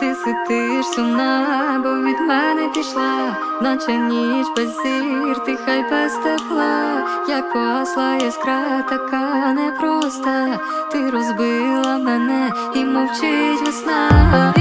Ти сидиш сумна, бо від мене пішла, наче ніч без зір, ти хай без тепла, як посла іскра, така непроста. Ти розбила мене і мовчить весна,